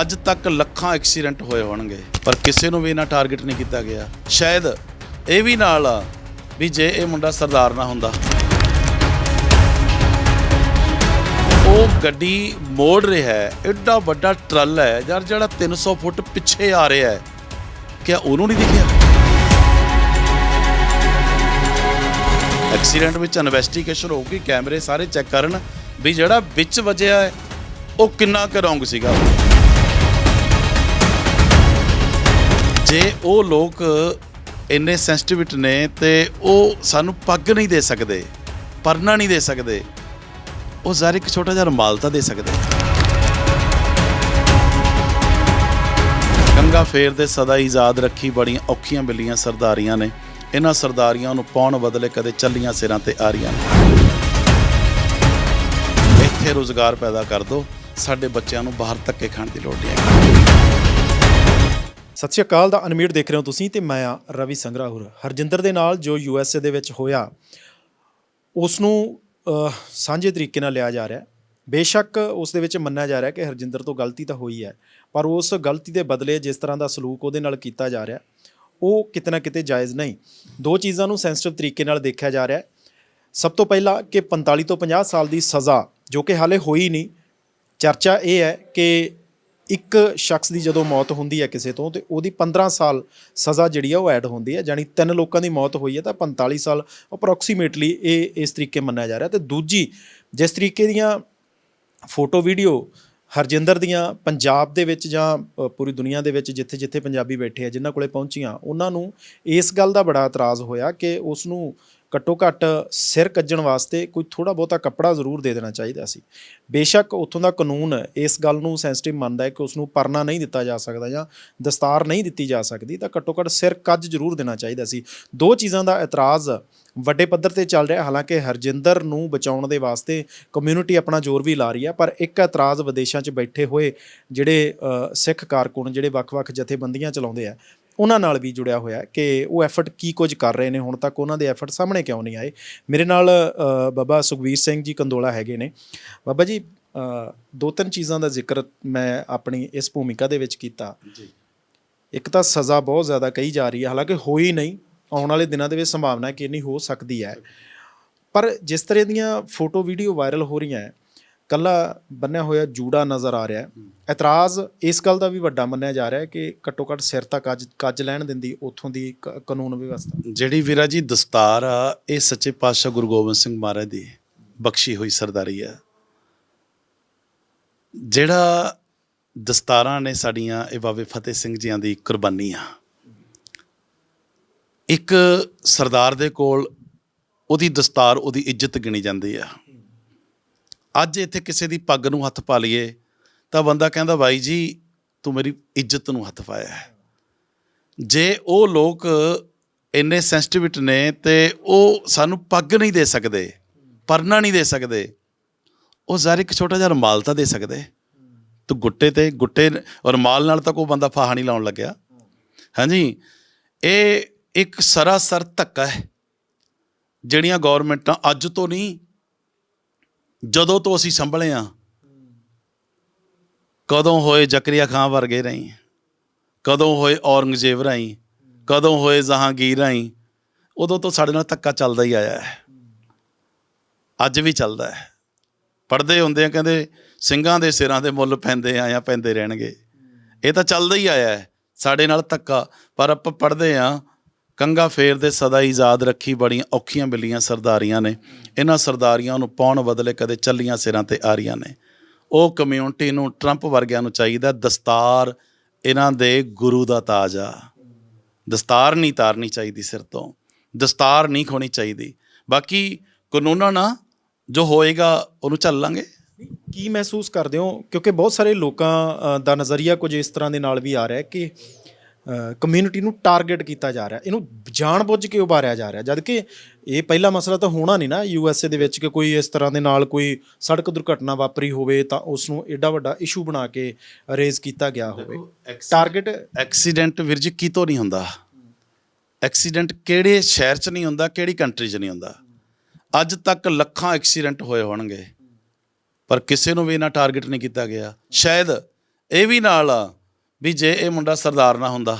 ਅੱਜ ਤੱਕ ਲੱਖਾਂ ਐਕਸੀਡੈਂਟ ਹੋਏ ਹੋਣਗੇ, ਪਰ ਕਿਸੇ ਨੂੰ ਵੀ ਇਹਨਾਂ ਟਾਰਗੇਟ ਨਹੀਂ ਕੀਤਾ ਗਿਆ। ਸ਼ਾਇਦ ਇਹ ਵੀ ਨਾਲ ਆ ਵੀ ਜੇ ਇਹ ਮੁੰਡਾ ਸਰਦਾਰ ਨਾ ਹੁੰਦਾ। ਉਹ ਗੱਡੀ ਮੋੜ ਰਿਹਾ ਹੈ ਐਡਾ ਵੱਡਾ ਟਰੱਲ ਹੈ, ਯਾਰ ਜਿਹੜਾ 300 ਫੁੱਟ ਪਿੱਛੇ ਆ ਰਿਹਾ ਹੈ। ਕਿਆ ਉਹਨੂੰ ਨਹੀਂ ਦਿਖਿਆ? ਐਕਸੀਡੈਂਟ ਵਿੱਚ ਇਨਵੈਸਟੀਗੇਸ਼ਨ ਹੋਊਗੀ, ਕੈਮਰੇ ਸਾਰੇ ਚੈੱਕ ਕਰਨ ਵੀ ਜਿਹੜਾ ਵਿੱਚ ਵਜਿਆ ਹੈ, ਉਹ ਕਿੰਨਾ ਕੁ ਰੌਂਗ ਸੀਗਾ। ਜੇ ਉਹ ਲੋਕ ਇੰਨੇ ਸੈਂਸਿਟਿਵਿਟ ਨੇ ਤੇ ਉਹ ਸਾਨੂੰ ਪੱਗ ਨਹੀਂ ਦੇ ਸਕਦੇ, ਪਰਨਾ ਨਹੀਂ ਦੇ ਸਕਦੇ, ਉਹ ਜ਼ਾਰ ਇੱਕ ਛੋਟਾ ਜਿਹਾ ਰੁਮਾਲ ਤਾਂ ਦੇ ਸਕਦੇ। ਗੰਗਾ ਫੇਰ ਦੇ ਸਦਾ ਹੀ ਯਾਦ ਰੱਖੀ ਬੜੀਆਂ ਔਖੀਆਂ ਮਿਲੀਆਂ ਸਰਦਾਰੀਆਂ ਨੇ, ਇਹਨਾਂ ਸਰਦਾਰੀਆਂ ਨੂੰ ਪਾਉਣ ਬਦਲੇ ਕਦੇ ਚੱਲੀਆਂ ਸਿਰਾਂ ਤੇ ਆ ਰਹੀਆਂ ਨੇ। ਇੱਥੇ ਰੋਜ਼ਗਾਰ ਪੈਦਾ ਕਰ ਦਿਓ ਸਾਡੇ ਬੱਚਿਆਂ ਨੂੰ ਬਾਹਰ ਧੱਕੇ ਖਾਣ ਦੀ ਲੋੜ ਨਹੀਂ ਹੈ ਸਤਿ ਸ਼੍ਰੀ ਅਕਾਲ ਦਾ ਅਨਮੀਟ ਦੇਖ ਰਹੇ ਹੋ ਤੁਸੀਂ ਤੇ ਮੈਂ ਆ ਰਵੀ ਸੰਗਰਾਹੁਰ। ਹਰਜਿੰਦਰ ਦੇ ਨਾਲ ਜੋ ਯੂ ਐੱਸ ਏ ਦੇ ਵਿੱਚ ਹੋਇਆ ਉਸ ਨੂੰ ਸਾਂਝੇ ਤਰੀਕੇ ਨਾਲ ਲਿਆ ਜਾ ਰਿਹਾ ਬੇਸ਼ੱਕ ਉਸ ਦੇ ਵਿੱਚ ਮੰਨਿਆ ਜਾ ਰਿਹਾ ਕਿ ਹਰਜਿੰਦਰ ਤੋਂ ਗਲਤੀ ਤਾਂ ਹੋਈ ਹੈ, ਪਰ ਉਸ ਗਲਤੀ ਦੇ ਬਦਲੇ ਜਿਸ ਤਰ੍ਹਾਂ ਦਾ ਸਲੂਕ ਉਹਦੇ ਨਾਲ ਕੀਤਾ ਜਾ ਰਿਹਾ, ਉਹ ਕਿਤੇ ਨਾ ਕਿਤੇ ਜਾਇਜ਼ ਨਹੀਂ। ਦੋ ਚੀਜ਼ਾਂ ਨੂੰ ਸੈਂਸਿਟਿਵ ਤਰੀਕੇ ਨਾਲ ਦੇਖਿਆ ਜਾ ਰਿਹਾ ਸਭ ਤੋਂ ਪਹਿਲਾਂ ਕਿ 45 ਤੋਂ 50 ਸਾਲ ਦੀ ਸਜ਼ਾ, ਜੋ ਕਿ ਹਾਲੇ ਹੋਈ ਨਹੀਂ, ਚਰਚਾ ਇਹ ਹੈ ਕਿ ਇੱਕ ਸ਼ਖਸ ਦੀ ਜਦੋਂ ਮੌਤ ਹੁੰਦੀ ਹੈ ਕਿਸੇ ਤੋਂ, ਤੇ ਉਹਦੀ 15 ਸਾਲ ਸਜ਼ਾ ਜਿਹੜੀ ਆ ਉਹ ਐਡ ਹੁੰਦੀ ਹੈ ਜਾਨੀ ਤਿੰਨ ਲੋਕਾਂ ਦੀ ਮੌਤ ਹੋਈ ਹੈ, ਤਾਂ 45 ਸਾਲ ਅਪਰੋਕਸੀਮੇਟਲੀ ਇਹ, ਇਸ ਤਰੀਕੇ ਮੰਨਿਆ ਜਾ ਰਿਹਾ। ਤੇ ਦੂਜੀ, ਜਿਸ ਤਰੀਕੇ ਦੀਆਂ ਫੋਟੋ ਵੀਡੀਓ ਹਰਜਿੰਦਰ ਦੀਆਂ ਪੰਜਾਬ ਦੇ ਵਿੱਚ ਜਾਂ ਪੂਰੀ ਦੁਨੀਆ ਦੇ ਵਿੱਚ ਜਿੱਥੇ ਜਿੱਥੇ ਪੰਜਾਬੀ ਬੈਠੇ ਆ, ਜਿਨ੍ਹਾਂ ਕੋਲੇ ਪਹੁੰਚੀਆਂ, ਉਹਨਾਂ ਨੂੰ ਇਸ ਗੱਲ ਦਾ ਬੜਾ ਇਤਰਾਜ਼ ਹੋਇਆ ਕਿ ਉਸ ਨੂੰ ਘੱਟੋ ਘੱਟ ਸਿਰ ਕੱਜਣ ਵਾਸਤੇ ਕੋਈ ਥੋੜਾ ਬਹੁਤਾ ਕੱਪੜਾ ਜ਼ਰੂਰ ਦੇ ਦੇਣਾ ਚਾਹੀਦਾ ਸੀ। ਬੇਸ਼ੱਕ ਉੱਥੋਂ ਦਾ ਕਾਨੂੰਨ ਇਸ ਗੱਲ ਨੂੰ ਸੈਂਸਿਟਿਵ ਮੰਨਦਾ ਹੈ ਕਿ ਉਸ ਨੂੰ ਪਰਨਾ ਨਹੀਂ ਦਿੱਤਾ ਜਾ ਸਕਦਾ ਜਾਂ ਦਸਤਾਰ ਨਹੀਂ ਦਿੱਤੀ ਜਾ ਸਕਦੀ, ਤਾਂ ਘੱਟੋ ਘੱਟ ਸਿਰ ਕੱਜ ਜ਼ਰੂਰ ਦੇਣਾ ਚਾਹੀਦਾ ਸੀ। ਦੋ ਚੀਜ਼ਾਂ ਦਾ ਇਤਰਾਜ਼ ਵੱਡੇ ਪੱਧਰ ਤੇ ਚੱਲ ਰਿਹਾ, ਹਾਲਾਂਕਿ ਹਰਜਿੰਦਰ ਨੂੰ ਬਚਾਉਣ ਦੇ ਵਾਸਤੇ ਕਮਿਊਨਿਟੀ ਆਪਣਾ ਜ਼ੋਰ ਵੀ ਲਾ ਰਹੀ ਹੈ, ਪਰ ਇੱਕ ਇਤਰਾਜ਼ ਵਿਦੇਸ਼ਾਂ 'ਚ ਬੈਠੇ ਹੋਏ ਜਿਹੜੇ ਸਿੱਖ ਕਾਰਕੁਨ ਜਿਹੜੇ ਵੱਖ-ਵੱਖ ਜਥੇਬੰਦੀਆਂ ਚਲਾਉਂਦੇ ਆ ਉਹਨਾਂ ਨਾਲ ਵੀ ਜੁੜਿਆ ਹੋਇਆ ਕਿ ਉਹ ਐਫਰਟ ਕੀ ਕੁਝ ਕਰ ਰਹੇ ਨੇ ਹੁਣ ਤੱਕ ਉਹਨਾਂ ਦੇ ਐਫਰਟ ਸਾਹਮਣੇ ਕਿਉਂ ਨਹੀਂ ਆਏ? ਮੇਰੇ ਨਾਲ ਬਾਬਾ ਸੁਖਵੀਰ ਸਿੰਘ ਜੀ ਕੰਦੋਲਾ ਹੈਗੇ ਨੇ। ਬਾਬਾ ਜੀ ਦੋ ਤਿੰਨ ਚੀਜ਼ਾਂ ਦਾ ਜ਼ਿਕਰ ਮੈਂ ਆਪਣੀ ਇਸ ਭੂਮਿਕਾ ਦੇ ਵਿੱਚ ਕੀਤਾ। ਜੀ। ਇੱਕ ਤਾਂ ਸਜ਼ਾ ਬਹੁਤ ਜ਼ਿਆਦਾ ਕਹੀ ਜਾ ਰਹੀ ਹੈ ਹਾਲਾਂਕਿ ਹੋਈ ਨਹੀਂ ਆਉਣ ਵਾਲੇ ਦਿਨਾਂ ਦੇ ਵਿੱਚ ਸੰਭਾਵਨਾ ਹੈ ਕਿ ਇੰਨੀ ਹੋ ਸਕਦੀ ਹੈ। ਪਰ ਜਿਸ ਤਰ੍ਹਾਂ ਦੀਆਂ ਫੋਟੋ ਵੀਡੀਓ ਵਾਇਰਲ ਹੋ ਰਹੀਆਂ ਹੈ ਕੱਲਾ ਬੰਨਿਆ ਹੋਇਆ ਜੂੜਾ ਨਜ਼ਰ ਆ ਰਿਹਾ ਹੈ। ਇਤਰਾਜ਼ ਇਸ ਗੱਲ ਦਾ ਵੀ ਵੱਡਾ ਮੰਨਿਆ ਜਾ ਰਿਹਾ ਹੈ ਕਿ ਘੱਟੋ ਘੱਟ ਸਿਰ ਤੱਕ ਕੱਜ ਕੱਜ ਲੈਣ ਦਿੰਦੀ ਉੱਥੋਂ ਦੀ ਕਾਨੂੰਨ ਵਿਵਸਥਾ। ਜਿਹੜੀ ਵੀਰਾ ਜੀ ਦਸਤਾਰ ਆ ਇਹ ਸੱਚੇ ਪਾਤਸ਼ਾਹ ਗੁਰੂ ਗੋਬਿੰਦ ਸਿੰਘ ਮਹਾਰਾਜ ਦੀ ਬਖਸ਼ੀ ਹੋਈ ਸਰਦਾਰੀ ਆ। ਜਿਹੜਾ ਦਸਤਾਰਾਂ ਨੇ ਸਾਡੀਆਂ ਇਹ ਬਾਬੇ ਫਤਿਹ ਸਿੰਘ ਜੀਆਂ ਦੀ ਕੁਰਬਾਨੀ ਆ ਇੱਕ ਸਰਦਾਰ ਦੇ ਕੋਲ ਉਹਦੀ ਦਸਤਾਰ ਉਹਦੀ ਇੱਜ਼ਤ ਗਿਣੀ ਜਾਂਦੀ ਆ। ਅੱਜ ਇੱਥੇ ਕਿਸੇ ਦੀ ਪੱਗ ਨੂੰ ਹੱਥ ਪਾ ਲਈਏ, ਤਾਂ ਬੰਦਾ ਕਹਿੰਦਾ, ਬਾਈ ਜੀ, ਤੂੰ ਮੇਰੀ ਇੱਜ਼ਤ ਨੂੰ ਹੱਥ ਪਾਇਆ ਹੈ। ਜੇ ਉਹ ਲੋਕ ਇੰਨੇ ਸੈਂਸਿਟਿਵਿਟ ਨੇ ਤੇ ਉਹ ਸਾਨੂੰ ਪੱਗ ਨਹੀਂ ਦੇ ਸਕਦੇ, ਪਰਨਾ ਨਹੀਂ ਦੇ ਸਕਦੇ, ਉਹ ਜ਼ਰ ਇੱਕ ਛੋਟਾ ਜਿਹਾ ਰੁਮਾਲ ਤਾਂ ਦੇ ਸਕਦੇ। ਤੂੰ ਗੁੱਟੇ ਤੇ ਗੁੱਟੇ, ਰੁਮਾਲ ਨਾਲ ਤਾਂ ਕੋਈ ਬੰਦਾ ਫਾਹਾ ਨਹੀਂ ਲਾਉਣ ਲੱਗਿਆ। ਹਾਂਜੀ, ਇਹ ਇੱਕ ਸਰਾਸਰ ਧੱਕਾ ਹੈ, ਜਿਹੜੀਆਂ ਗਵਰਨਮੈਂਟਾਂ ਅੱਜ ਤੋਂ ਨਹੀਂ ਜਦੋਂ ਤੋਂ ਅਸੀਂ ਸੰਭਲੇ ਆ, ਕਦੋਂ ਹੋਏ ਜ਼ਕਰੀਆ ਖਾਨ ਵਰਗੇ ਰਹੀ, ਕਦੋਂ ਹੋਏ ਔਰੰਗਜ਼ੇਬ ਰਾਈ ਕਦੋਂ ਹੋਏ ਜਹਾਂਗੀਰ ਰਾਈ ਉਦੋਂ ਤੋਂ ਸਾਡੇ ਨਾਲ ਧੱਕਾ ਚੱਲਦਾ ਹੀ ਆਇਆ ਹੈ। ਅੱਜ ਵੀ ਚੱਲਦਾ ਹੈ। ਪੜਦੇ ਹੁੰਦੇ ਆ, ਕਹਿੰਦੇ ਸਿੰਘਾਂ ਦੇ ਸਿਰਾਂ ਦੇ ਮੁੱਲ ਪੈਂਦੇ ਆ ਜਾਂ ਪੈਂਦੇ ਰਹਿਣਗੇ। ਇਹ ਤਾਂ ਚੱਲਦਾ ਹੀ ਆਇਆ ਹੈ। ਸਾਡੇ ਨਾਲ ਧੱਕਾ, ਪਰ ਆਪਾਂ ਪੜਦੇ ਆ ਕੰਗਾ ਫੇਰ ਦੇ ਸਦਾ ਹੀ ਯਾਦ ਰੱਖੀ ਬੜੀਆਂ ਔਖੀਆਂ ਬਿੱਲੀਆਂ ਸਰਦਾਰੀਆਂ ਨੇ। ਇਹਨਾਂ ਸਰਦਾਰੀਆਂ ਨੂੰ ਪਾਉਣ ਬਦਲੇ ਕਦੇ ਚੱਲੀਆਂ ਸਿਰਾਂ ਤੇ ਆ ਰਹੀਆਂ ਨੇ। ਉਹ ਕਮਿਊਨਿਟੀ ਨੂੰ ਟਰੰਪ ਵਰਗਿਆਂ ਨੂੰ ਚਾਹੀਦਾ ਦਸਤਾਰ ਇਹਨਾਂ ਦੇ ਗੁਰੂ ਦਾ ਤਾਜ। ਆ ਦਸਤਾਰ ਨਹੀਂ ਤਾਰਨੀ ਚਾਹੀਦੀ ਸਿਰ ਤੋਂ। ਦਸਤਾਰ ਨਹੀਂ ਖੋਣੀ ਚਾਹੀਦੀ। ਬਾਕੀ ਕਾਨੂੰਨਾਂ ਨਾਲ ਜੋ ਹੋਏਗਾ ਉਹਨੂੰ ਚੱਲ ਲਾਂਗੇ। ਕੀ ਮਹਿਸੂਸ ਕਰਦੇ ਹੋ? ਕਿਉਂਕਿ ਬਹੁਤ ਸਾਰੇ ਲੋਕਾਂ ਦਾ ਨਜ਼ਰੀਆ ਕੁਝ ਇਸ ਤਰ੍ਹਾਂ ਦੇ ਨਾਲ ਵੀ ਆ ਰਿਹਾ ਹੈ ਕਿ ਕਮਿਊਨਿਟੀ ਨੂੰ ਟਾਰਗੇਟ ਕੀਤਾ ਜਾ ਰਿਹਾ। ਇਹਨੂੰ ਜਾਣਬੁੱਝ ਕੇ ਉਭਾਰਿਆ ਜਾ ਰਿਹਾ। ਜਦ ਕਿ ਇਹ ਪਹਿਲਾ ਮਸਲਾ ਤਾਂ ਹੋਣਾ ਨਹੀਂ ਨਾ ਯੂਐਸਏ ਦੇ ਵਿੱਚ ਕਿ ਕੋਈ ਇਸ ਤਰ੍ਹਾਂ ਦੇ ਨਾਲ ਕੋਈ ਸੜਕ ਦੁਰਘਟਨਾ ਵਾਪਰੀ ਹੋਵੇ ਤਾਂ ਉਸ ਨੂੰ ਐਡਾ ਵੱਡਾ ਇਸ਼ੂ ਬਣਾ ਕੇ ਰੇਜ਼ ਕੀਤਾ ਗਿਆ ਹੋਵੇ। ਟਾਰਗੇਟ ਐਕਸੀਡੈਂਟ ਵੀਰ ਜੀ ਕਿਤੋਂ ਨਹੀਂ ਹੁੰਦਾ। ਐਕਸੀਡੈਂਟ ਕਿਹੜੇ ਸ਼ਹਿਰ 'ਚ ਨਹੀਂ ਹੁੰਦਾ ਕਿਹੜੀ ਕੰਟਰੀ 'ਚ ਨਹੀਂ ਹੁੰਦਾ। ਅੱਜ ਤੱਕ ਲੱਖਾਂ ਐਕਸੀਡੈਂਟ ਹੋਏ ਹੋਣਗੇ। ਪਰ ਕਿਸੇ ਨੂੰ ਵੀ ਇਹਨਾਂ ਟਾਰਗੇਟ ਨਹੀਂ ਕੀਤਾ ਗਿਆ। ਸ਼ਾਇਦ ਇਹ ਵੀ ਨਾਲ ਆ ਵੀ ਜੇ ਇਹ ਮੁੰਡਾ ਸਰਦਾਰ ਨਾ ਹੁੰਦਾ,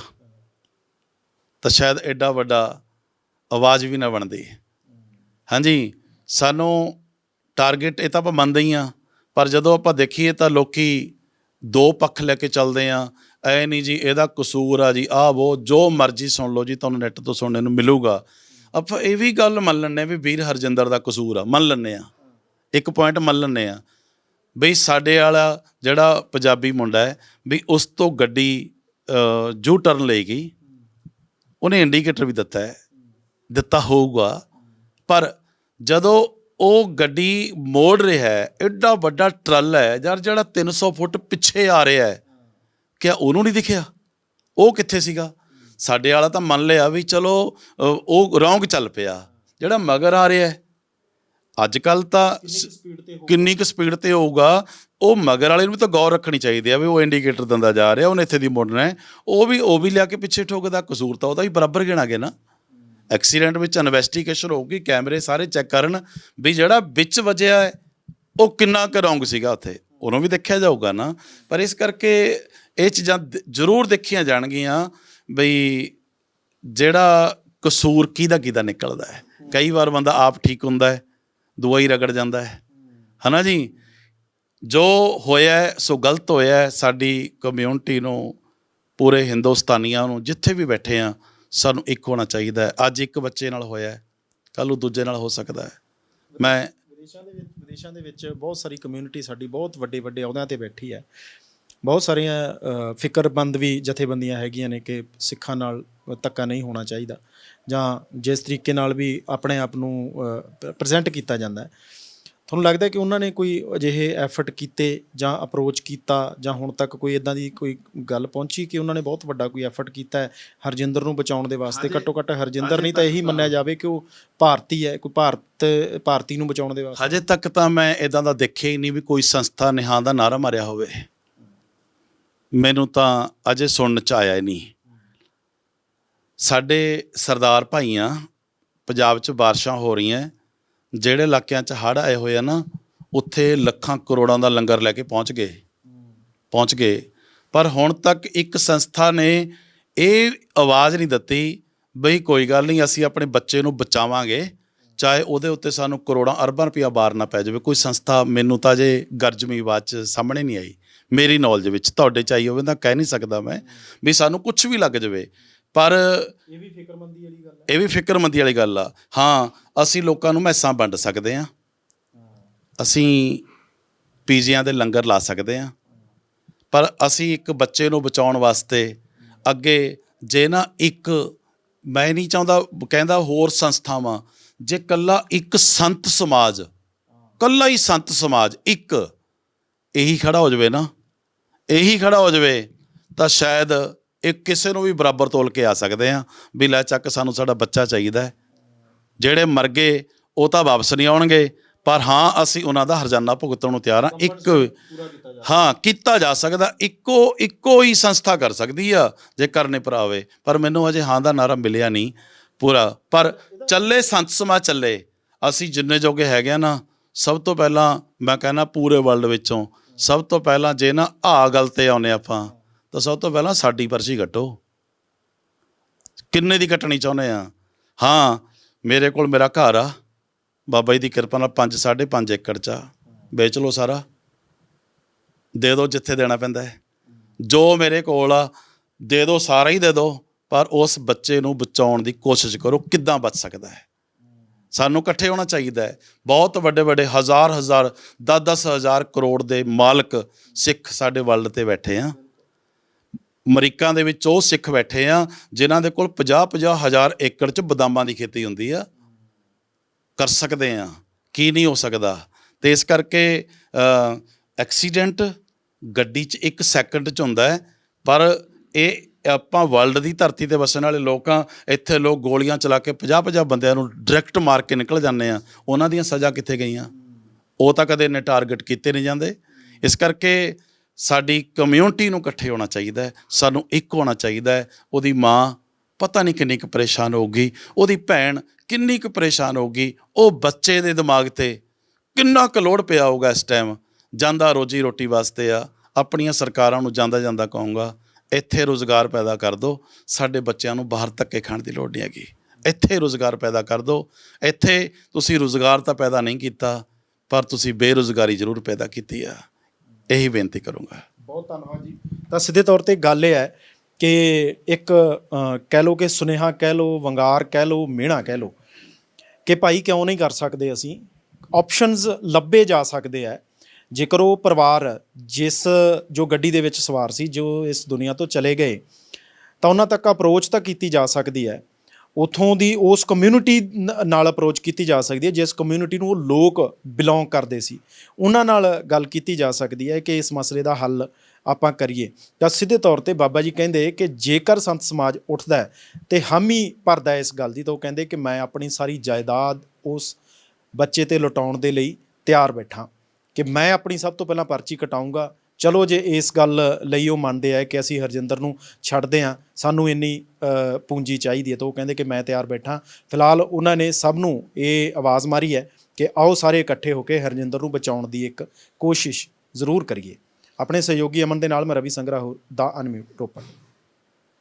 ਤਾਂ ਸ਼ਾਇਦ ਐਡਾ ਵੱਡਾ ਆਵਾਜ਼ ਵੀ ਨਾ ਬਣਦੀ। ਹਾਂਜੀ, ਸਾਨੂੰ ਟਾਰਗੇਟ ਇਹ ਤਾਂ ਆਪਾਂ ਮੰਨਦੇ ਹੀ ਆ ਪਰ ਜਦੋਂ ਆਪਾਂ ਦੇਖੀਏ ਤਾਂ ਲੋਕੀ ਦੋ ਪੱਖ ਲੈ ਕੇ ਚੱਲਦੇ ਆ ਐ ਨਹੀਂ ਜੀ ਇਹਦਾ ਕਸੂਰ ਆ ਜੀ, ਆਹ ਉਹ ਜੋ ਮਰਜ਼ੀ ਸੁਣ ਲਓ ਜੀ, ਤੁਹਾਨੂੰ ਨੈਟ ਤੋਂ ਸੁਣਨ ਨੂੰ ਮਿਲੂਗਾ। ਆਪਾਂ ਇਹ ਵੀ ਗੱਲ ਮੰਨ ਲੈਂਦੇ ਆ ਵੀ ਵੀਰ ਹਰਜਿੰਦਰ ਦਾ ਕਸੂਰ ਆ, ਮੰਨ ਲੈਂਦੇ ਆ ਇੱਕ ਪੁਆਇੰਟ ਮੰਨ ਲੈਂਦੇ ਆ ਬਈ ਸਾਡੇ ਵਾਲਾ ਜਿਹੜਾ ਪੰਜਾਬੀ ਮੁੰਡਾ ਹੈ, ਵੀ ਉਸ ਤੋਂ ਗੱਡੀ ਜੂ ਟਰਨ ਲਈ ਗਈ। ਉਹਨੇ ਇੰਡੀਕੇਟਰ ਵੀ ਦਿੱਤਾ ਹੈ। ਦਿੱਤਾ ਹੋਊਗਾ। ਪਰ ਜਦੋਂ ਉਹ ਗੱਡੀ ਮੋੜ ਰਿਹਾ ਹੈ ਐਡਾ ਵੱਡਾ ਟਰੱਲ ਹੈ, ਯਾਰ ਜਿਹੜਾ 300 ਫੁੱਟ ਪਿੱਛੇ ਆ ਰਿਹਾ ਹੈ, ਕਿਆ ਉਹਨੂੰ ਨਹੀਂ ਦਿਖਿਆ? ਉਹ ਕਿੱਥੇ ਸੀਗਾ? ਸਾਡੇ ਵਾਲਾ ਤਾਂ ਮੰਨ ਲਿਆ ਵੀ ਚਲੋ ਉਹ ਰੌਂਗ ਚੱਲ ਪਿਆ। ਜਿਹੜਾ ਮਗਰ ਆ ਰਿਹਾ ਹੈ ਅੱਜ ਕੱਲ ਤਾਂ ਕਿੰਨੀ ਕੁ ਸਪੀਡ ਤੇ ਹੋਊਗਾ ਉਹ ਮਗਰ ਵਾਲੇ ਨੂੰ ਵੀ ਤਾਂ ਗੌਰ ਰੱਖਣੀ ਚਾਹੀਦੀ ਆ ਵੀ ਉਹ ਇੰਡੀਕੇਟਰ ਦਿੰਦਾ ਜਾ ਰਿਹਾ ਉਹਨੇ ਇੱਥੇ ਦੀ ਮੁੜਨਾ ਹੈ। ਉਹ ਵੀ ਉਹ ਵੀ ਲਿਆ ਕੇ ਪਿੱਛੇ ਠੋਕਦਾ ਕਸੂਰ ਤਾਂ ਉਹਦਾ ਵੀ ਬਰਾਬਰ ਗਿਣਾਗੇ ਨਾ। ਐਕਸੀਡੈਂਟ ਵਿੱਚ ਇਨਵੈਸਟੀਗੇਸ਼ਨ ਹੋਊਗੀ ਕੈਮਰੇ ਸਾਰੇ ਚੈੱਕ ਕਰਨ ਵੀ ਜਿਹੜਾ ਵਿੱਚ ਵੱਜਿਆ ਹੈ ਉਹ ਕਿੰਨਾ ਕੁ ਰੌਂਗ ਸੀਗਾ ਉੱਥੇ। ਉਹਨੂੰ ਵੀ ਦੇਖਿਆ ਜਾਊਗਾ ਨਾ। ਪਰ ਇਸ ਕਰਕੇ ਇਹ ਚੀਜ਼ਾਂ ਦ- ਜ਼ਰੂਰ ਦੇਖੀਆਂ ਜਾਣਗੀਆਂ ਬਈ ਜਿਹੜਾ ਕਸੂਰ ਕਿਹਦਾ ਕਿਹਦਾ ਨਿਕਲਦਾ ਹੈ। ਕਈ ਵਾਰ ਬੰਦਾ ਆਪ ਠੀਕ ਹੁੰਦਾ ਹੈ ਦੂਆ ਹੀ ਰਗੜ ਜਾਂਦਾ ਹੈ। ਹਨਾ ਜੀ? ਜੋ ਹੋਇਆ ਸੋ ਗਲਤ ਹੋਇਆ ਸਾਡੀ ਕਮਿਊਨਿਟੀ ਨੂੰ, ਪੂਰੇ ਹਿੰਦੁਸਤਾਨੀਆਂ ਨੂੰ, ਜਿੱਥੇ ਵੀ ਬੈਠੇ ਆ ਸਾਨੂੰ ਇੱਕ ਹੋਣਾ ਚਾਹੀਦਾ ਹੈ। ਅੱਜ ਇੱਕ ਬੱਚੇ ਨਾਲ ਹੋਇਆ ਕੱਲ ਨੂੰ ਦੂਜੇ ਨਾਲ ਹੋ ਸਕਦਾ ਹੈ। ਮੈਂ ਵਿਦੇਸ਼ਾਂ ਦੇ ਵਿੱਚ ਵਿਦੇਸ਼ਾਂ ਦੇ ਵਿੱਚ ਬਹੁਤ ਸਾਰੀ ਕਮਿਊਨਿਟੀ ਸਾਡੀ ਬਹੁਤ ਵੱਡੇ ਵੱਡੇ ਅਹੁਦਿਆਂ ਤੇ ਬੈਠੀ ਹੈ। ਬਹੁਤ ਸਾਰੀਆਂ ਅ, ਫਿਕਰਮੰਦ ਵੀ ਜਥੇਬੰਦੀਆਂ ਹੈਗੀਆਂ ਨੇ ਕਿ ਸਿੱਖਾਂ ਨਾਲ ਧੱਕਾ ਨਹੀਂ ਹੋਣਾ ਚਾਹੀਦਾ ਜਾਂ ਜਿਸ ਤਰੀਕੇ ਨਾਲ ਵੀ ਆਪਣੇ ਆਪ ਨੂੰ ਪ੍ਰੈਜ਼ੈਂਟ ਕੀਤਾ ਜਾਂਦਾ। ਹੈ ਤੁਹਾਨੂੰ ਲੱਗਦਾ ਕਿ ਉਹਨਾਂ ਨੇ ਕੋਈ ਅਜਿਹੇ ਐਫਰਟ ਕੀਤੇ ਜਾਂ ਅਪਰੋਚ ਕੀਤਾ ਜਾਂ ਹੁਣ ਤੱਕ ਕੋਈ ਇਦਾਂ ਦੀ ਕੋਈ ਗੱਲ ਪਹੁੰਚੀ ਕਿ ਉਹਨਾਂ ਨੇ ਬਹੁਤ ਵੱਡਾ ਕੋਈ ਐਫਰਟ ਕੀਤਾ ਹੈ ਹਰਜਿੰਦਰ ਨੂੰ ਬਚਾਉਣ ਦੇ ਵਾਸਤੇ? ਘੱਟੋ ਘੱਟ ਹਰਜਿੰਦਰ ਨਹੀਂ ਤਾਂ ਇਹੀ ਮੰਨਿਆ ਜਾਵੇ ਕਿ ਉਹ ਭਾਰਤੀ ਹੈ ਕੋਈ ਭਾਰਤ ਭਾਰਤੀ ਨੂੰ ਬਚਾਉਣ ਦੇ ਵਾਸਤੇ। ਹਜੇ ਤੱਕ ਤਾਂ ਮੈਂ ਇਦਾਂ ਦਾ ਦੇਖਿਆ ਹੀ ਨਹੀਂ ਵੀ ਕੋਈ ਸੰਸਥਾ ਨੇ ਹਾਂ ਦਾ ਨਾਰਾ ਮਾਰਿਆ ਹੋਵੇ। ਮੈਨੂੰ ਤਾਂ ਅਜੇ ਸੁਣਨ ਚ ਆਇਆ ਹੀ ਨਹੀਂ। ਸਾਡੇ ਸਰਦਾਰ ਭਾਈਆਂ ਪੰਜਾਬ 'ਚ ਬਾਰਿਸ਼ਾਂ ਹੋ ਰਹੀਆਂ, ਜਿਹੜੇ ਇਲਾਕਿਆਂ 'ਚ ਹੜ੍ਹ ਆਏ ਹੋਏ ਆ ਨਾ, ਉੱਥੇ ਲੱਖਾਂ ਕਰੋੜਾਂ ਦਾ ਲੰਗਰ ਲੈ ਕੇ ਪਹੁੰਚ ਗਏ। ਪਹੁੰਚ ਗਏ। ਪਰ ਹੁਣ ਤੱਕ ਇੱਕ ਸੰਸਥਾ ਨੇ ਇਹ ਆਵਾਜ਼ ਨਹੀਂ ਦਿੱਤੀ ਬਈ ਕੋਈ ਗੱਲ ਨਹੀਂ, ਅਸੀਂ ਆਪਣੇ ਬੱਚੇ ਨੂੰ ਬਚਾਵਾਂਗੇ, ਚਾਹੇ ਉਹਦੇ ਉੱਤੇ ਸਾਨੂੰ ਕਰੋੜਾਂ ਅਰਬਾਂ ਰੁਪਇਆ ਬਾਰਨਾ ਪੈ ਜਾਵੇ। ਕੋਈ ਸੰਸਥਾ ਮੈਨੂੰ ਤਾਂ ਜੇ ਗਰਜਮੀ ਆਵਾਜ਼ 'ਚ ਸਾਹਮਣੇ ਨਹੀਂ ਆਈ। ਮੇਰੀ ਨੌਲੇਜ ਵਿੱਚ ਤੁਹਾਡੇ ਚ ਆਈ ਹੋਵੇ ਤਾਂ ਕਹਿ ਨਹੀਂ ਸਕਦਾ ਮੈਂ ਵੀ ਸਾਨੂੰ ਕੁਝ ਵੀ ਲੱਗ ਜਾਵੇ। ਪਰ ਇਹ ਵੀ ਫਿਕਰਮੰਦੀ ਵਾਲੀ ਗੱਲ ਹੈ ਇਹ ਵੀ ਫਿਕਰਮੰਦੀ ਵਾਲੀ ਗੱਲ ਆ। ਹਾਂ ਅਸੀਂ ਲੋਕਾਂ ਨੂੰ ਮੈਸਾਂ ਵੰਡ ਸਕਦੇ ਹਾਂ। ਅਸੀਂ ਪੀਜ਼ਿਆਂ ਦੇ ਲੰਗਰ ਲਾ ਸਕਦੇ ਹਾਂ। ਪਰ ਅਸੀਂ ਇੱਕ ਬੱਚੇ ਨੂੰ ਬਚਾਉਣ ਵਾਸਤੇ ਅੱਗੇ ਜੇ ਨਾ ਇੱਕ ਮੈਂ ਨਹੀਂ ਚਾਹੁੰਦਾ ਕਹਿੰਦਾ ਹੋਰ ਸੰਸਥਾਵਾਂ ਜੇ ਕੱਲਾ ਇੱਕ ਸੰਤ ਸਮਾਜ ਕੱਲਾ ਹੀ ਸੰਤ ਸਮਾਜ ਇੱਕ ਇਹੀ ਖੜਾ ਹੋ ਜਾਵੇ ਨਾ। ਇਹੀ ਖੜਾ ਹੋ ਜਾਵੇ ਤਾਂ ਸ਼ਾਇਦ ਇੱਕ ਕਿਸੇ ਨੂੰ ਵੀ ਬਰਾਬਰ ਤੋਲ ਕੇ ਆ ਸਕਦੇ ਆ ਵੀ ਲੈ ਚੱਕ ਸਾਨੂੰ ਸਾਡਾ ਬੱਚਾ ਚਾਹੀਦਾ ਜਿਹੜੇ ਮਰ ਗਏ ਉਹ ਤਾਂ ਵਾਪਸ ਨਹੀਂ ਆਉਣਗੇ ਪਰ ਹਾਂ ਅਸੀਂ ਉਹਨਾਂ ਦਾ ਹਰਜਾਨਾ ਭੁਗਤਣ ਨੂੰ ਤਿਆਰ ਹਾਂ। ਇੱਕ ਹਾਂ ਕੀਤਾ ਜਾ ਸਕਦਾ। ਇੱਕੋ ਇੱਕੋ ਹੀ ਸੰਸਥਾ ਕਰ ਸਕਦੀ ਆ ਜੇ ਕਰਨੇ ਭਰਾਵੇ ਪਰ ਮੈਨੂੰ ਅਜੇ ਹਾਂ ਦਾ ਨਾਰਾ ਮਿਲਿਆ ਨਹੀਂ ਪੂਰਾ। ਪਰ ਚੱਲੇ ਸੰਤ ਸਮਾਜ ਚੱਲੇ। ਅਸੀਂ ਜਿੰਨੇ ਜੋਗੇ ਹੈਗੇ ਆ ਨਾ ਸਭ ਤੋਂ ਪਹਿਲਾਂ ਮੈਂ ਕਹਿੰਦਾ ਪੂਰੇ ਵਰਲਡ ਵਿੱਚੋਂ ਸਭ ਤੋਂ ਪਹਿਲਾਂ ਜੇ ਨਾ ਆ ਗੱਲ ਤੇ ਆਉਨੇ ਆਪਾਂ, ਤਾਂ ਸਭ ਤੋਂ ਪਹਿਲਾਂ ਸਾਡੀ ਪਰਚੀ ਕੱਟੋ। ਕਿੰਨੇ ਦੀ ਕੱਟਣੀ ਚਾਹੁੰਦੇ ਆ? ਹਾਂ, ਮੇਰੇ ਕੋਲ ਮੇਰਾ ਘਰ ਆ। ਬਾਬਾ ਜੀ ਦੀ ਕਿਰਪਾ ਨਾਲ 5 5.5 ਏਕੜ ਚ ਆ। ਵੇਚ ਲਓ ਸਾਰਾ। ਦੇ ਦਿਓ ਜਿੱਥੇ ਦੇਣਾ ਪੈਂਦਾ ਹੈ। ਜੋ ਮੇਰੇ ਕੋਲ ਆ, ਦੇ ਦਿਓ ਸਾਰਾ ਹੀ ਦੇ ਦਿਓ ਪਰ ਉਸ ਬੱਚੇ ਨੂੰ ਬਚਾਉਣ ਦੀ ਕੋਸ਼ਿਸ਼ ਕਰੋ, ਕਿੱਦਾਂ ਬਚ ਸਕਦਾ ਹੈ? ਸਾਨੂੰ ਇਕੱਠੇ ਹੋਣਾ ਚਾਹੀਦਾ ਹੈ। ਬਹੁਤ ਵੱਡੇ ਵੱਡੇ ਹਜ਼ਾਰ ਹਜ਼ਾਰ 10 ਦਸ ਹਜ਼ਾਰ ਕਰੋੜ ਦੇ ਮਾਲਕ ਸਿੱਖ ਸਾਡੇ ਵਰਲਡ ਤੇ ਬੈਠੇ ਆ। ਅਮਰੀਕਾ ਦੇ ਵਿੱਚ ਉਹ ਸਿੱਖ ਬੈਠੇ ਆ ਜਿਨ੍ਹਾਂ ਦੇ ਕੋਲ 50 50 ਹਜ਼ਾਰ ਏਕੜ ਚ ਬਦਾਮਾਂ ਦੀ ਖੇਤੀ ਹੁੰਦੀ ਆ। ਕਰ ਸਕਦੇ ਆ, ਕੀ ਨਹੀਂ ਹੋ ਸਕਦਾ। ਤੇ ਇਸ ਕਰਕੇ ਐਕਸੀਡੈਂਟ ਗੱਡੀ 'ਚ ਇੱਕ ਸੈਕਿੰਡ 'ਚ ਹੁੰਦਾ ਹੈ, ਪਰ ਇਹ ਆਪਾਂ ਵਰਲਡ ਦੀ ਧਰਤੀ ਤੇ ਵਸਣ ਵਾਲੇ ਲੋਕਾਂ, ਇੱਥੇ ਲੋਕ ਗੋਲੀਆਂ ਚਲਾ ਕੇ 50-50 ਬੰਦਿਆਂ ਨੂੰ ਡਾਇਰੈਕਟ ਮਾਰ ਕੇ ਨਿਕਲ ਜਾਂਦੇ ਆ। ਉਹਨਾਂ ਦੀਆਂ ਸਜ਼ਾ ਕਿੱਥੇ ਗਈਆਂ? ਉਹ ਤਾਂ ਕਦੇ ਨੇ ਟਾਰਗੇਟ ਕੀਤੇ ਨਹੀਂ ਜਾਂਦੇ। ਇਸ ਕਰਕੇ ਸਾਡੀ ਕਮਿਊਨਿਟੀ ਨੂੰ ਇਕੱਠੇ ਹੋਣਾ ਚਾਹੀਦਾ ਹੈ, ਸਾਨੂੰ ਇੱਕ ਹੋਣਾ ਚਾਹੀਦਾ ਹੈ। ਉਹਦੀ ਮਾਂ ਪਤਾ ਨਹੀਂ ਕਿੰਨੀ ਕੁ ਪਰੇਸ਼ਾਨ ਹੋਊਗੀ, ਉਹਦੀ ਭੈਣ ਕਿੰਨੀ ਕੁ ਪਰੇਸ਼ਾਨ ਹੋਊਗੀ, ਉਹ ਬੱਚੇ ਦੇ ਦਿਮਾਗ ਤੇ ਕਿੰਨਾ ਕੁ ਲੋੜ ਪਿਆ ਹੋਊਗਾ ਇਸ ਟਾਈਮ ਜਾਂਦਾ ਰੋਜੀ ਰੋਟੀ ਵਾਸਤੇ ਆ, ਆਪਣੀਆਂ ਸਰਕਾਰਾਂ ਨੂੰ ਜਾਂਦਾ ਜਾਂਦਾ ਕਹੂੰਗਾ ਇੱਥੇ ਰੋਜ਼ਗਾਰ ਪੈਦਾ ਕਰ ਦਿਓ ਸਾਡੇ ਬੱਚਿਆਂ ਨੂੰ ਬਾਹਰ ਧੱਕੇ ਖਾਣ ਦੀ ਲੋੜ ਨਹੀਂ ਹੈਗੀ। ਇੱਥੇ ਰੋਜ਼ਗਾਰ ਪੈਦਾ ਕਰ ਦਿਓ ਇੱਥੇ ਤੁਸੀਂ ਰੋਜ਼ਗਾਰ ਤਾਂ ਪੈਦਾ ਨਹੀਂ ਕੀਤਾ, ਪਰ ਤੁਸੀਂ ਬੇਰੁਜ਼ਗਾਰੀ ਜ਼ਰੂਰ ਪੈਦਾ ਕੀਤੀ ਆ। ਇਹੀ ਬੇਨਤੀ ਕਰੂੰਗਾ। ਬਹੁਤ ਧੰਨਵਾਦ ਜੀ। ਤਾਂ ਸਿੱਧੇ ਤੌਰ ਤੇ ਗੱਲ ਇਹ ਹੈ ਕਿ ਇੱਕ ਕਹਿ ਲਓ ਕਿ ਸੁਨੇਹਾ ਕਹਿ ਲਓ, ਵੰਗਾਰ ਕਹਿ ਲਓ, ਮਿਹਣਾ ਕਹਿ ਲਓ ਕਿ ਭਾਈ ਕਿਉਂ ਨਹੀਂ ਕਰ ਸਕਦੇ ਅਸੀਂ? ਆਪਸ਼ਨਸ ਲੱਭੇ ਜਾ ਸਕਦੇ ਆ। ਜੇਕਰ ਉਹ ਪਰਿਵਾਰ ਜਿਸ ਜੋ ਗੱਡੀ ਦੇ ਵਿੱਚ ਸਵਾਰ ਸੀ, ਜੋ ਇਸ ਦੁਨੀਆ ਤੋਂ ਚਲੇ ਗਏ, ਤਾਂ ਉਹਨਾਂ ਤੱਕ ਅਪਰੋਚ ਤਾਂ ਕੀਤੀ ਜਾ ਸਕਦੀ ਹੈ। ਉਥੋਂ ਦੀ ਉਸ ਕਮਿਊਨਿਟੀ ਨਾਲ ਅਪਰੋਚ ਕੀਤੀ ਜਾ ਸਕਦੀ ਹੈ, ਜਿਸ ਕਮਿਊਨਿਟੀ ਨੂੰ ਉਹ ਲੋਕ ਬਿਲੋਂਗ ਕਰਦੇ ਸੀ। ਉਹਨਾਂ ਨਾਲ ਗੱਲ ਕੀਤੀ ਜਾ ਸਕਦੀ ਹੈ ਕਿ ਇਸ ਮਸਲੇ ਦਾ ਹੱਲ ਆਪਾਂ ਕਰੀਏ। ਤਾਂ ਸਿੱਧੇ ਤੌਰ ਤੇ ਬਾਬਾ ਜੀ ਕਹਿੰਦੇ ਕਿ ਜੇਕਰ ਸੰਤ ਸਮਾਜ ਉੱਠਦਾ ਹੈ, ਤੇ ਹਾਮੀ ਭਰਦਾ ਇਸ ਗੱਲ ਦੀ, ਤਾਂ ਉਹ ਕਹਿੰਦੇ ਕਿ ਮੈਂ ਆਪਣੀ ਸਾਰੀ ਜਾਇਦਾਦ ਉਸ ਬੱਚੇ ਤੇ ਲੁਟਾਉਣ ਦੇ ਲਈ ਤਿਆਰ ਬੈਠਾ। ਕਿ ਮੈਂ ਆਪਣੀ ਸਭ ਤੋਂ ਪਹਿਲਾਂ ਪਰਚੀ ਕਟਾਊਂਗਾ ਚਲੋ ਜੇ ਇਸ ਗੱਲ ਲਈ ਉਹ ਮੰਨਦੇ ਆ ਕਿ ਅਸੀਂ ਹਰਜਿੰਦਰ ਨੂੰ ਛੱਡਦੇ ਆ ਸਾਨੂੰ ਇੰਨੀ ਪੂੰਜੀ ਚਾਹੀਦੀ ਹੈ ਤਾਂ ਉਹ ਕਹਿੰਦੇ ਕਿ ਮੈਂ ਤਿਆਰ ਬੈਠਾ। ਫਿਲਹਾਲ ਉਹਨਾਂ ਨੇ ਸਭ ਨੂੰ ਇਹ ਆਵਾਜ਼ ਮਾਰੀ ਹੈ ਕਿ ਆਓ ਸਾਰੇ ਇਕੱਠੇ ਹੋ ਕੇ ਹਰਜਿੰਦਰ ਨੂੰ ਬਚਾਉਣ ਦੀ ਇੱਕ ਕੋਸ਼ਿਸ਼ ਜ਼ਰੂਰ ਕਰੀਏ। ਆਪਣੇ ਸਹਿਯੋਗੀ ਅਮਨ ਦੇ ਨਾਲ ਮੈਂ ਰਵੀ ਸੰਗਰਾਹ ਦਾ ਅਨਮਿਊਟ, ਰੋਪੜ।